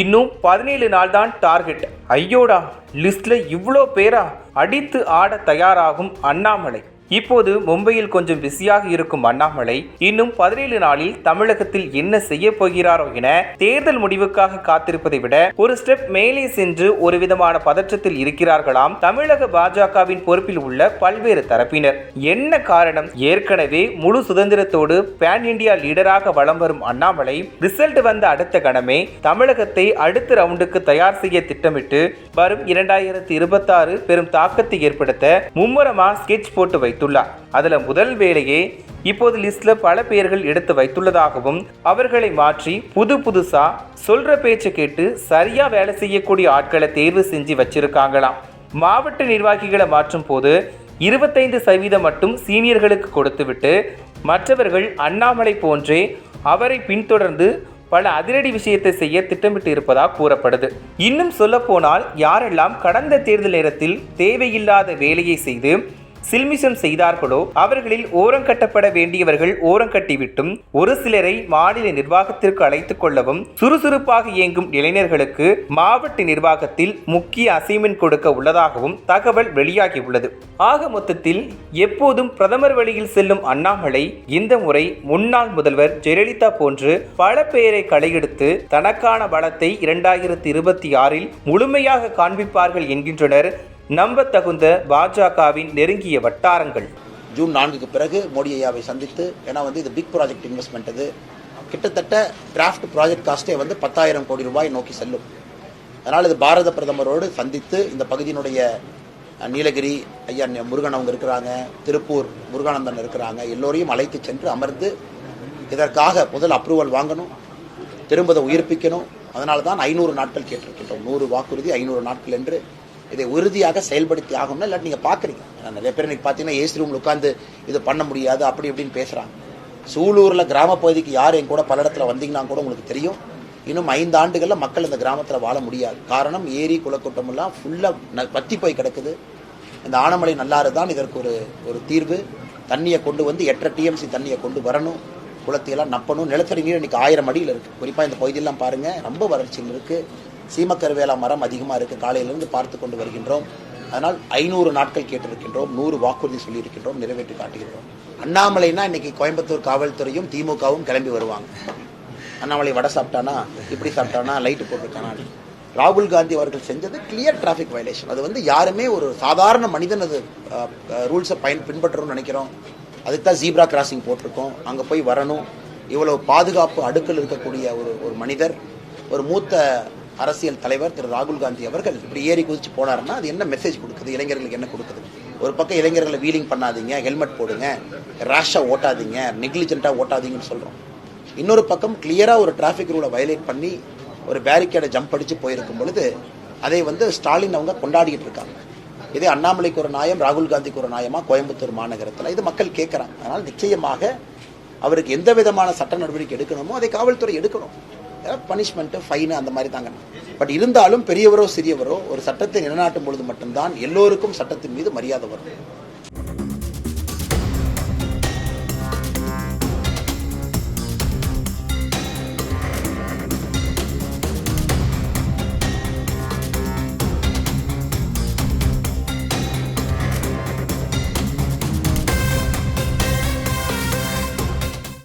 இன்னும் பதினேழு நாள் தான் டார்கெட் ஐயோடா லிஸ்ட்ல இவ்வளோ பேரா அடித்து ஆட தயாராகும் அண்ணாமலை. இப்போது மும்பையில் கொஞ்சம் பிஸியாக இருக்கும் அண்ணாமலை இன்னும் பதினேழு நாளில் தமிழகத்தில் என்ன செய்ய போகிறாரோ என தேர்தல் முடிவுக்காக காத்திருப்பதை விட ஒரு ஸ்டெப் மேலே சென்று ஒரு விதமான பதற்றத்தில் இருக்கிறார்களாம் தமிழக பாஜகவின் பொறுப்பில் உள்ள பல்வேறு தரப்பினர். என்ன காரணம்? ஏற்கனவே முழு சுதந்திரத்தோடு பேன் இந்தியா லீடராக வலம் வரும் அண்ணாமலை ரிசல்ட் வந்த அடுத்த கணமே தமிழகத்தை அடுத்த ரவுண்டுக்கு தயார் செய்ய திட்டமிட்டு வரும் இரண்டாயிரத்தி இருபத்தாறு பெரும் தாக்கத்தை ஏற்படுத்த மும்முரமா ஸ்கெட்ச் போட்டு வைத்துள்ளார் அதில் முதல் வேலையே இப்போது லிஸ்ட்ல பல பேர்கள் எடுத்து வைத்துள்ளதாகவும் அவர்களை மாற்றி புது புதுசா சொல்ற பேச்சை கேட்டு சரியா வேலை செய்யக்கூடிய ஆட்களை தேர்வு செஞ்சு வச்சிருக்காங்களாம். மாவட்ட நிர்வாகிகளை மாற்றும் போது இருபத்தைந்து சதவீதம் மட்டும் சீனியர்களுக்கு கொடுத்துவிட்டு மற்றவர்கள் அண்ணாமலை போன்றே அவரை பின்தொடர்ந்து பல அதிரடி விஷயத்தை செய்ய திட்டமிட்டு இருப்பதாக கூறப்படுது. இன்னும் சொல்லப்போனால் யாரெல்லாம் கடந்த தேர்தல் நேரத்தில் தேவையில்லாத வேலையை செய்து சில்மிஷம் செய்தார்களோ அவர்களில் ஓரங்கட்டப்பட வேண்டியவர்கள் ஓரங்கட்டிவிட்டும் ஒரு சிலரை மாநில நிர்வாகத்திற்கு அழைத்துக் கொள்ளவும் சுறுசுறுப்பாக இயங்கும் இளைஞர்களுக்கு மாவட்ட நிர்வாகத்தில் முக்கிய அசைன்மெண்ட் கொடுக்க உள்ளதாகவும் தகவல் வெளியாகியுள்ளது. ஆக மொத்தத்தில் எப்போதும் பிரதமர் வழியில் செல்லும் அண்ணாமலை இந்த முறை முன்னாள் முதல்வர் ஜெயலலிதா போன்று பல பெயரை களையெடுத்து தனக்கான பலத்தை இரண்டாயிரத்தி இருபத்தி ஆறில் முழுமையாக காண்பிப்பார்கள் என்கின்றனர் நம்பத்தகுந்த பாஜகவின் நெருங்கிய வட்டாரங்கள். ஜூன் நான்குக்கு பிறகு மோடி ஐயாவை சந்தித்து ஏன்னா வந்து இது பிக் ப்ராஜெக்ட் இன்வெஸ்ட்மெண்ட் இது. கிட்டத்தட்ட டிராஃப்ட் ப்ராஜெக்ட் காஸ்ட்டே வந்து பத்தாயிரம் கோடி ரூபாய் நோக்கி செல்லும். அதனால் இது பாரத பிரதமரோடு சந்தித்து இந்த பகுதியினுடைய நீலகிரி ஐயா முருகன் அவங்க இருக்கிறாங்க திருப்பூர் முருகானந்தன் இருக்கிறாங்க எல்லோரையும் அழைத்து சென்று அமர்ந்து இதற்காக முதல் அப்ரூவல் வாங்கணும் திரும்பதை உயிர்ப்பிக்கணும். அதனால தான் ஐநூறு நாட்கள் கேட்டிருக்கின்றோம். நூறு வாக்குறுதி ஐநூறு நாட்கள் என்று இதை உறுதியாக செயல்படுத்தி ஆகணும் இல்லாட்டி நீங்கள் பார்க்குறீங்க நிறைய பேர் இன்னைக்கு பார்த்தீங்கன்னா ஏசி ரூமில் உட்காந்து இது பண்ண முடியாது அப்படி இப்படின்னு பேசுகிறாங்க சூலூரில் கிராம பகுதிக்கு யார் என் கூட பல இடத்துல வந்தீங்கன்னா கூட உங்களுக்கு தெரியும். இன்னும் ஐந்து ஆண்டுகளில் மக்கள் இந்த கிராமத்தில் வாழ முடியாது. காரணம் ஏரி குளக்கூட்டம் எல்லாம் ஃபுல்லாக பத்தி போய் கிடக்குது. இந்த ஆனமலை நல்லாறு தான் இதற்கு ஒரு ஒரு தீர்வு. தண்ணியை கொண்டு வந்து எட்டரை டிஎம்சி தண்ணியை கொண்டு வரணும். குளத்தையெல்லாம் நப்பணும். நிலத்தடி நீர் இன்னைக்கு ஆயிரம் அடியில் இருக்குது குறிப்பாக இந்த பகுதியெல்லாம் பாருங்கள் ரொம்ப வறட்சியில் இருக்குது சீமக்கருவேலா மரம் அதிகமாக இருக்குது காலையிலிருந்து பார்த்து கொண்டு வருகின்றோம். அதனால் ஐநூறு நாட்கள் கேட்டிருக்கின்றோம். நூறு வாக்குறுதி சொல்லியிருக்கின்றோம். நிறைவேற்றி காட்டுகின்றோம். அண்ணாமலைனா இன்னைக்கு கோயம்புத்தூர் காவல்துறையும் திமுகவும் கிளம்பி வருவாங்க. அண்ணாமலை வடை சாப்பிட்டானா? இப்படி சாப்பிட்டானா? லைட்டு போட்டிருக்கானா? ராகுல் காந்தி அவர்கள் செஞ்சது கிளியர் டிராஃபிக் வயலேஷன் அது வந்து யாருமே ஒரு சாதாரண மனிதன் அது ரூல்ஸை பயன் பின்பற்றணும்னு நினைக்கிறோம். அதுக்கு தான் ஜீப்ரா கிராசிங் போட்டிருக்கோம். அங்கே போய் வரணும். இவ்வளவு பாதுகாப்பு அடுக்கில் இருக்கக்கூடிய ஒரு ஒரு மனிதர். ஒரு மூத்த அரசியல் தலைவர் திரு ராகுல் காந்தி அவர்கள் இப்படி ஏறி குதிச்சு போனாருன்னா அது என்ன மெசேஜ் கொடுக்குது? இளைஞர்களுக்கு என்ன கொடுக்குது? ஒரு பக்கம் இளைஞர்களை வீலிங் பண்ணாதீங்க ஹெல்மெட் போடுங்க ரேஷாக ஓட்டாதீங்க நெக்லிஜென்ட்டாக ஓட்டாதீங்கன்னு சொல்கிறோம் இன்னொரு பக்கம் கிளியராக ஒரு டிராஃபிக் ரூலை வயலேட் பண்ணி ஒரு பேரிகேடை ஜம்ப் அடித்து போயிருக்கும் பொழுது அதை வந்து ஸ்டாலின் அவங்க கொண்டாடிட்டு இருக்காங்க. இதே அண்ணாமலைக்கு ஒரு நாயம் ராகுல் காந்திக்கு ஒரு நாயமா கோயம்புத்தூர் மாநகரத்தில். இது மக்கள் கேட்குறாங்க அதனால் நிச்சயமாக அவருக்கு எந்த விதமான சட்ட நடவடிக்கை எடுக்கணுமோ அதை காவல்துறை எடுக்கணும். பனிஷ்மெண்ட்டு ஃபைனு அந்த மாதிரி தாங்க. பட் இருந்தாலும் பெரியவரோ சிறியவரோ ஒரு சட்டத்தை நிலைநாட்டும் பொழுது மட்டும்தான் எல்லோருக்கும் சட்டத்தின் மீது மரியாதை வரும்.